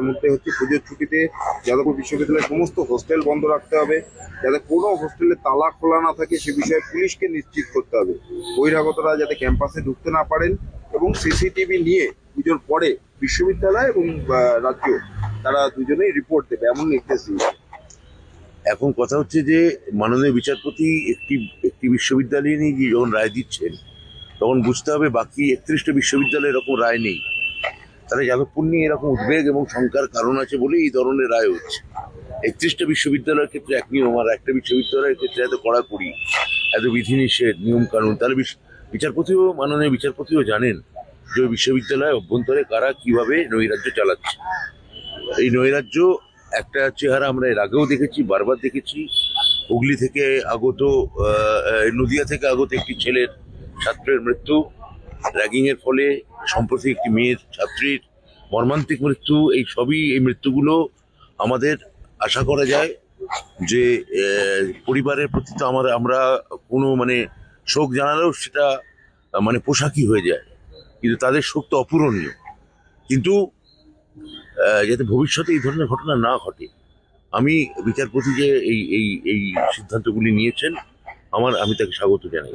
তার মধ্যে হচ্ছে পুজোর ছুটিতে যাদবপুর বিশ্ববিদ্যালয়ের সমস্ত হোস্টেল বন্ধ রাখতে হবে, যাতে কোনো হোস্টেলে তালা খোলা না থাকে সে বিষয়ে পুলিশকে নিশ্চিত করতে হবে। বহিরাগতরা যাতে ক্যাম্পাসে ঢুকতে না পারেন এবং সিসিটিভি নিয়ে পুজোর পরে বিশ্ববিদ্যালয় এবং রাজ্য তারা দুজনেই রিপোর্ট দেবে, এমন নির্দেশ দিয়েছে। এখন কথা হচ্ছে যে মাননীয় বিচারপতি একটি একটি বিশ্ববিদ্যালয় নিয়ে যখন রায় দিচ্ছেন, তখন বুঝতে হবে বাকি একত্রিশটা বিশ্ববিদ্যালয়ে এরকম রায় নেই। তাহলে যাদবপুর নিয়ে এরকম উদ্বেগ এবং শঙ্কার কারণ আছে বলে এই ধরনের রায় হচ্ছে। একত্রিশটা বিশ্ববিদ্যালয়ের ক্ষেত্রে এক নিয়ম, আর একটা বিশ্ববিদ্যালয়ের ক্ষেত্রে এত কড়াকড়ি এত বিধিনিষেধ নিয়ম কানুন তাহলে বিচারপতিও মাননীয় বিচারপতিও জানেন যে বিশ্ববিদ্যালয় অভ্যন্তরে কারা কীভাবে নৈরাজ্য চালাচ্ছে। এই নৈরাজ্য একটা চেহারা আমরা এর আগেও দেখেছি, বারবার দেখেছি। হুগলি থেকে আগত নদিয়া থেকে আগত একটি ছেলের, ছাত্রের মৃত্যু। র্যাগিং এর ফলে সম্প্রতি একটি মেয়ের ছাত্রীর মর্মান্তিক মৃত্যু, এই সবই এই মৃত্যুগুলো আমাদের আশা করা যায় যে পরিবারের প্রতি তো আমার, আমরা কোনো মানে শোক জানালেও সেটা মানে পোশাকি হয়ে যায়। কিন্তু তাদের শোক তো অপূরণীয়। কিন্তু যাতে ভবিষ্যতে এই ধরনের ঘটনা না ঘটে, আমি বিচারপতি যে এই এই এই সিদ্ধান্তগুলি নিয়েছেন, আমার, আমি তাকে স্বাগত জানাই।